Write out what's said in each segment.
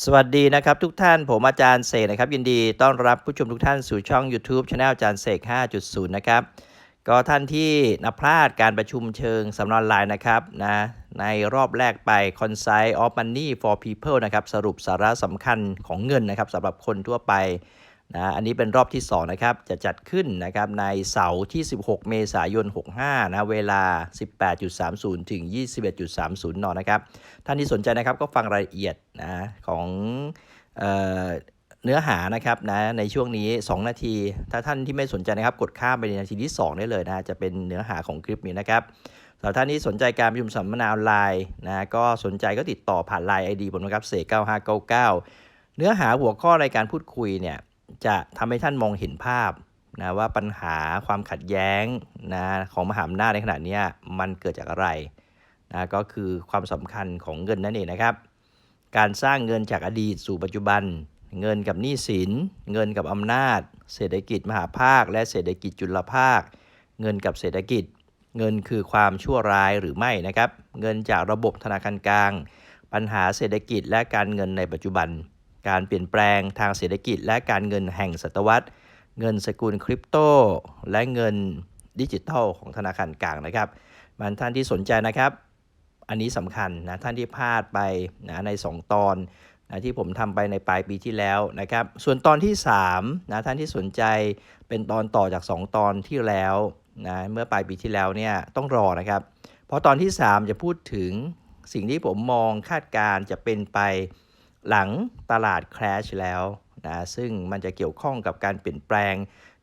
สวัสดีนะครับทุกท่านผมอาจารย์เสกนะครับยินดีต้อนรับผู้ชมทุกท่านสู่ช่อง YouTube c h anel อาจารย์เสก 5.0 นะครับก็ท่านที่นับพลาดการประชุมเชิงสำนอนไลน์นะครับนะในรอบแรกไป c o n c i l e of Money for People นะครับสรุปสาระสำคัญของเงินนะครับสำหรับคนทั่วไป นะอันนี้เป็นรอบที่2นะครับจะจัดขึ้นนะครับในเสาร์ที่ 16 เมษายน 65 นะเวลา 18.30 ถึง 21.30 นนะครับ ท่านที่สนใจนะครับก็ฟังรายละเอียดนะของเออเนื้อหานะครับนะในช่วงนี้ 2 นาที ถ้าท่านที่ไม่สนใจนะครับกดข้ามไปในนาทีที่ 2 ได้เลยนะจะเป็นเนื้อหาของคลิปนี้นะครับสำหรับท่านที่สนใจการประชุมสัมมนาออนไลน์นะก็สนใจก็ติดต่อผ่านไลน์ไอดีผมนะครับเสก9599 เนื้อหาหัวข้อในการพูดคุยเนี่ย จะทำให้ท่านมองเห็นภาพนะว่าปัญหาความขัดแย้งนะของมหาอำนาจในขณะนี้มันเกิดจากอะไรนะก็คือความสำคัญของเงินนั่นเองนะครับ การสร้างเงินจากอดีตสู่ปัจจุบัน เงินกับหนี้สิน เงินกับอำนาจ เศรษฐกิจมหาภาค และเศรษฐกิจจุลภาค เงินกับเศรษฐกิจ เงินคือความชั่วร้ายหรือไม่นะครับ เงินจากระบบธนาคารกลาง ปัญหาเศรษฐกิจและการเงินในปัจจุบัน การเปลี่ยนแปลงทางเศรษฐกิจ และการเงินแห่งศตวรรษ เงินสกุลคริปโต และเงินดิจิทัลของธนาคารกลางนะครับ มันท่านที่สนใจนะครับ อันนี้สำคัญนะท่านที่พลาดไปนะใน 2 ตอนนะที่ผมทำไปในปลายปีที่แล้วนะครับ ส่วนตอนที่3นะท่านที่สนใจเป็นตอนต่อจาก 2 ตอนที่แล้วนะเมื่อปลายปีที่แล้วเนี่ยต้องรอนะครับ เพราะตอนที่ 3 จะพูดถึงสิ่งที่ผมมองคาดการณ์จะเป็นไป หลังตลาด crash แล้วนะซึ่งมันจะเกี่ยวข้องกับการเปลี่ยนแปลง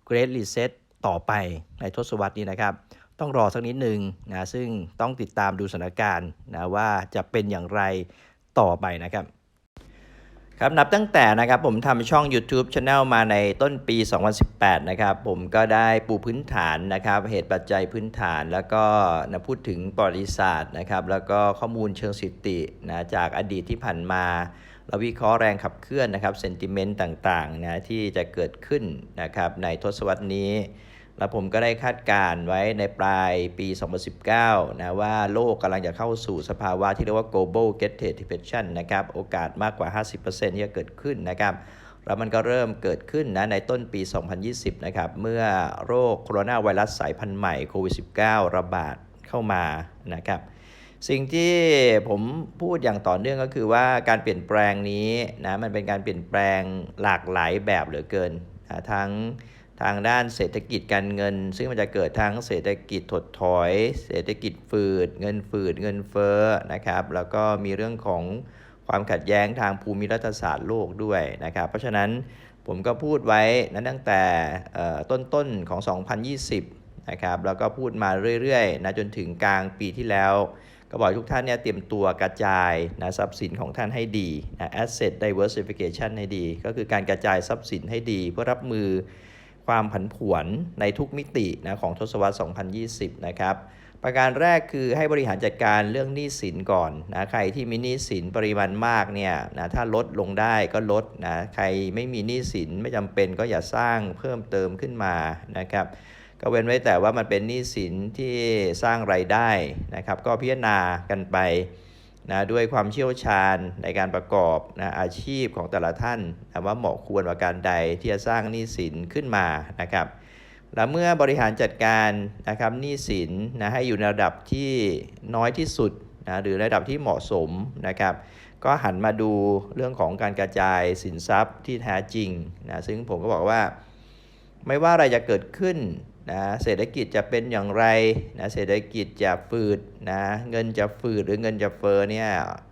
Great Reset ต่อไปในทศวรรษนี้นะครับ ต้องรอสักนิดหนึ่งนะซึ่งต้องติดตามดูสถานการณ์นะว่าจะเป็นอย่างไรต่อไปนะครับ ครับนับตั้งแต่นะครับผมทำช่อง YouTube Channel มาในต้นปี 2018 นะครับผมก็ได้ปูพื้นฐานนะครับเหตุปัจจัยพื้นฐาน แล้วก็นะพูดถึงประวัติศาสตร์นะครับแล้วก็ข้อมูลเชิงสถิตินะจากอดีตที่ผ่านมาเราวิเคราะห์แรงขับเคลื่อนนะครับเซนติเมนต์ต่างๆนะที่จะเกิดขึ้นนะครับในทศวรรษนี้ แล้วผมก็ได้คาดการไว้ในปลายปี 2019 นะว่าโลกกำลังจะเข้าสู่สภาวะที่เรียกว่า global get depression นะครับ โอกาสมากกว่า 50%ที่จะเกิดขึ้นนะครับ แล้วมันก็เริ่มเกิดขึ้นนะในต้นปี 2020 นะครับ เมื่อโรคโคโรนาไวรัสสายพันธุ์ใหม่โควิด -19 ระบาดเข้ามานะครับสิ่งที่ผมพูดอย่างต่อเนื่องก็คือว่าการเปลี่ยนแปลงนี้นะมันเป็นการเปลี่ยนแปลงหลากหลายแบบเหลือเกินนะทั้ง ทางด้านเศรษฐกิจการเงิน ซึ่งมันจะเกิดทั้งเศรษฐกิจถดถอย เศรษฐกิจฝืด เงินฝืด เงินเฟ้อนะครับ แล้วก็มีเรื่องของความขัดแย้งทางภูมิรัฐศาสตร์โลกด้วยนะครับ เพราะฉะนั้นผมก็พูดไว้นั้นตั้งแต่ต้นๆของ 2020 นะครับ แล้วก็พูดมาเรื่อยๆนะจนถึงกลางปีที่แล้วก็บอกทุกท่านเนี่ยเตรียมตัวกระจายนะทรัพย์สินของท่านให้ดีนะ asset diversification ให้ดี ก็คือการกระจายทรัพย์สินให้ดี เพื่อรับมือ ความผันผวนในทุกมิตินะของทศวรรษ 2020 นะครับ ประการแรกคือให้บริหารจัดการเรื่องหนี้สินก่อนนะ ใครที่มีหนี้สินปริมาณมากเนี่ยนะ ถ้าลดลงได้ก็ลดนะ ใครไม่มีหนี้สินไม่จำเป็นก็อย่าสร้างเพิ่มเติมขึ้นมานะครับ ก็เว้นไว้แต่ว่ามันเป็นหนี้สินที่สร้างไรายได้นะครับ ก็พิจารณากันไป นะด้วยความเชี่ยวชาญในการประกอบนะอาชีพของแต่ละท่านนะว่าเหมาะควรว่าการใดที่จะสร้างหนี้สินขึ้นมานะครับแล้วเมื่อบริหารจัดการนะครับหนี้สินนะให้อยู่ในระดับที่น้อยที่สุดนะหรือระดับที่เหมาะสมนะครับ ก็หันมาดูเรื่องของการกระจายสินทรัพย์ที่แท้จริงนะซึ่งผมก็บอกว่า ไม่ว่าอะไรจะเกิดขึ้น นะเศรษฐกิจจะเป็นอย่างไรนะเศรษฐกิจจะฝืดนะเงินจะฝืดหรือเงินจะเฟอ้อเนี่ย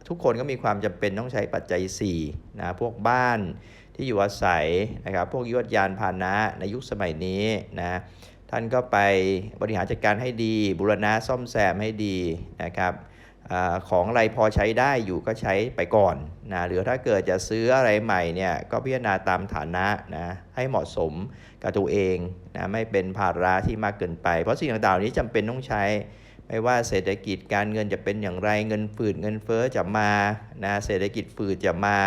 ทุกคนก็มีความจำเป็นต้องใช้ปัจจัย4นะพวกบ้านที่อยู่อาศัยนะครับพวกยวดยานพาหนะในยุคสมัยนี้นะท่านก็ไปบริหารจัดการให้ดี บุรณะซ่อมแซมให้ดีนะครับ ของอะไรพอใช้ได้อยู่ก็ใช้ไปก่อนนะหรือถ้าเกิดจะซื้ออะไรใหม่เนี่ยก็พิจารณาตามฐานะนะให้เหมาะสมกับตัวเองนะไม่เป็นภาระที่มากเกินไป เพราะสิ่งต่างๆนี้จำเป็นต้องใช้ ไม่ว่าเศรษฐกิจการเงินจะเป็นอย่างไรเงินฝืดเงินเฟ้อจะมานะเศรษฐกิจฝืดจะมา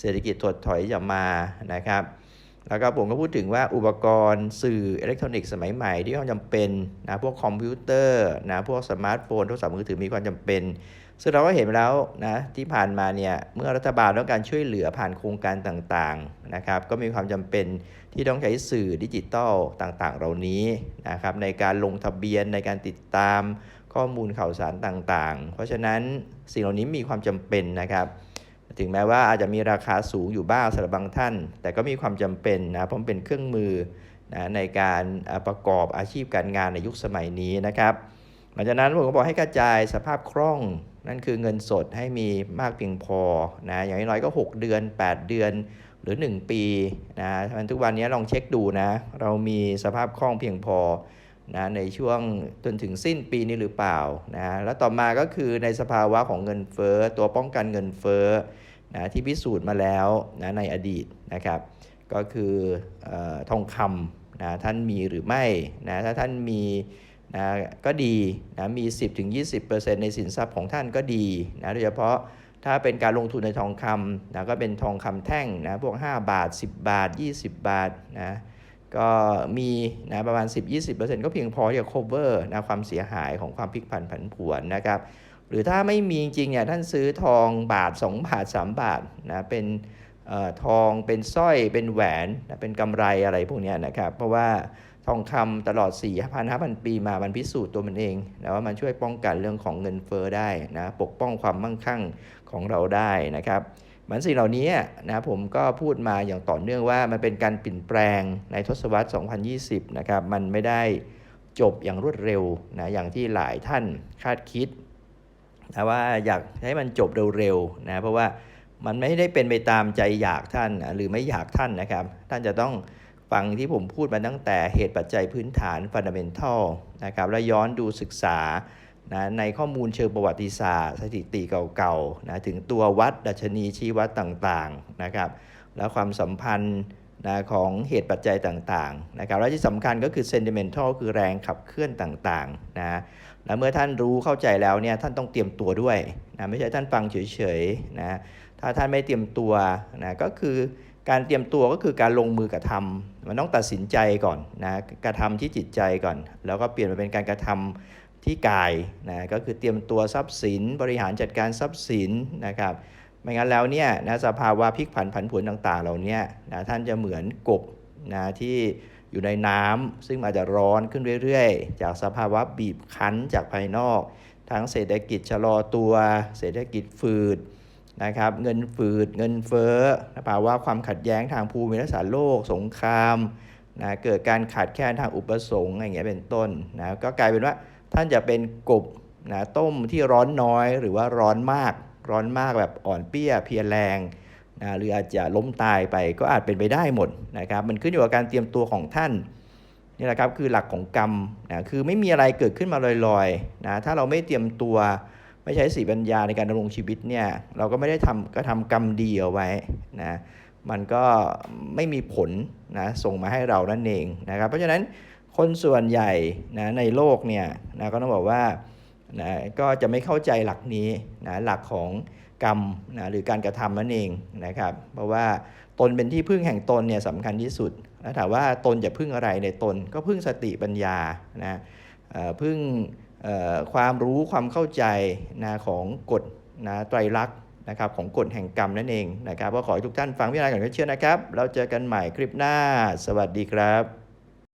เศรษฐกิจถดถอยจะมานะครับ แล้วก็ผมก็พูดถึงว่าอุปกรณ์สื่ออิเล็กทรอนิกส์สมัยใหม่ที่ความจำเป็นนะพวกคอมพิวเตอร์นะพวกสมาร์ทโฟนโทรศัพท์มือถือมีความจำเป็น ซึ่งเราก็เห็นไปแล้วนะที่ผ่านมาเนี่ยเมื่อรัฐบาลต้องการช่วยเหลือผ่านโครงการต่างๆนะครับก็มีความจำเป็นที่ต้องใช้สื่อดิจิทัลต่างๆ เหล่านี้นะครับในการลงทะเบียนในการติดตามข้อมูลข่าวสารต่างๆ เพราะฉะนั้นสิ่งเหล่านี้มีความจำเป็นนะครับ ถึงแม้ว่าอาจจะมีราคาสูงอยู่บ้างสำหรับบางท่าน แต่ก็มีความจำเป็นนะเพราะมันเป็นเครื่องมือนะในการประกอบอาชีพการงานในยุคสมัยนี้นะครับ หลังจากนั้นผมก็บอกให้กระจายสภาพคล่องนั่นคือเงินสดให้มีมากเพียงพอนะอย่างน้อยก็ 6 เดือน 8 เดือนหรือ 1 ปีนะทุกวันนี้ลองเช็คดูนะ เรามีสภาพคล่องเพียงพอ นะในช่วงจนถึงสิ้นปีนี้หรือเปล่านะแล้วต่อมาก็คือในสภาวะของเงินเฟ้อตัวป้องกันเงินเฟ้อนะที่พิสูจน์มาแล้วนะในอดีตนะครับก็คือออทองคำนะท่านมีหรือไม่นะถ้าท่านมีนะก็ดีนะมี 10-20%ในสินทรัพย์ของท่านก็ดีนะโดยเฉพาะถ้าเป็นการลงทุนในทองคำนะก็เป็นทองคำแท่งนะพวก 5 บาท 10 บาท 20 บาทนะ ก็มีนะประมาณ 10-20%ก็เพียงพอที่จะ cover นะความเสียหายของความพลิกผันผันผวนนะครับหรือถ้าไม่มีจริงเนี่ยท่านซื้อทองบาท 2 บาท 3 บาทนะเป็นเออทองเป็นสร้อยเป็นแหวนนะเป็นกำไรอะไรพวกนี้นะครับเพราะว่าทองคำตลอด 4 5 0 0 0 ปีมามันพิสูจน์ตัวมันเองนะว่ามันช่วยป้องกันเรื่องของเงินเฟ้อได้นะปกป้องความมั่งคั่งของเราได้นะครับ มันสิ่งเหล่านี้นะผมก็พูดมาอย่างต่อเนื่องว่ามันเป็นการเปลี่ยนแปลงในทศวรรษ 2020 นะครับมันไม่ได้จบอย่างรวดเร็วนะอย่างที่หลายท่านคาดคิดนะว่าอยากให้มันจบเร็วๆนะเพราะว่ามันไม่ได้เป็นไปตามใจอยากท่านนะหรือไม่อยากท่านนะครับ ท่านจะต้องฟังที่ผมพูดมาตั้งแต่เหตุปัจจัยพื้นฐานฟันดัเมนทัลนะครับแล้วย้อนดูศึกษา นะในข้อมูลเชิงประวัติศาสตร์ สถิติเก่าๆนะถึงตัววัดดัชนีชี้วัดต่างๆนะครับแล้วความสัมพันธ์นะของเหตุปัจจัยต่างๆนะครับและที่สำคัญก็คือ sentimental คือแรงขับเคลื่อนต่างๆนะแล้วเมื่อท่านรู้เข้าใจแล้วเนี่ยท่านต้องเตรียมตัวด้วยนะไม่ใช่ท่านฟังเฉยๆนะถ้าท่านไม่เตรียมตัวนะก็คือการเตรียมตัวก็คือการลงมือกระทำมันต้องตัดสินใจก่อนนะกระทำที่จิตใจก่อน แล้วก็เปลี่ยนมาเป็นการกระทำ ที่กายนะก็คือเตรียมตัวทรัพย์สิน บริหารจัดการทรัพย์สินนะครับไม่งั้นแล้วเนี่ยนะสภาวะพลิกผันผันผวนต่างๆ เหล่านี้นะท่านจะเหมือนกบนะที่อยู่ในน้ำซึ่งอาจจะร้อนขึ้นเรื่อยๆ จากสภาวะบีบคั้นจากภายนอก ทั้งเศรษฐกิจชะลอตัว เศรษฐกิจฝืดนะครับเงินฝืดเงินเฟ้อภาวะความขัดแย้งทางภูมิรัฐศาสตร์โลกสงครามนะเกิดการขาดแคลนทางอุปสงค์อย่างเงี้ยเป็นต้นนะก็กลายเป็นว่า ท่านจะเป็นกบนะต้มที่ร้อนน้อยหรือว่าร้อนมาก ร้อนมากแบบอ่อนเปี้ยเพียแรงนะหรืออาจจะล้มตายไปก็อาจเป็นไปได้หมดนะครับมันขึ้นอยู่กับการเตรียมตัวของท่านนี่แหละครับคือหลักของกรรมนะคือไม่มีอะไรเกิดขึ้นมาลอยๆนะถ้าเราไม่เตรียมตัวไม่ใช้สีปัญญาในการดำรงชีวิตเนี่ยเราก็ไม่ได้ทำก็ทำกรรมดีเอาไว้นะมันก็ไม่มีผลนะส่งมาให้เรานั่นเองนะครับเพราะฉะนั้น คนส่วนใหญ่นะในโลกเนี่ยนะก็ต้องบอกว่านะก็จะไม่เข้าใจหลักนี้นะหลักของกรรมนะหรือการกระทำนั่นเองนะครับเพราะว่าตนเป็นที่พึ่งแห่งตนเนี่ยสำคัญที่สุดแล้วถามว่าตนจะพึ่งอะไรในตนก็พึ่งสติปัญญานะพึ่งความรู้ความเข้าใจนะของกฎนะไตรลักษณ์นะครับของกฎแห่งกรรมนั่นเองนะครับก็ขอให้ทุกท่านฟังวิจารก่อนเชื่อนะครับ เราเจอกันใหม่คลิปหน้า สวัสดีครับ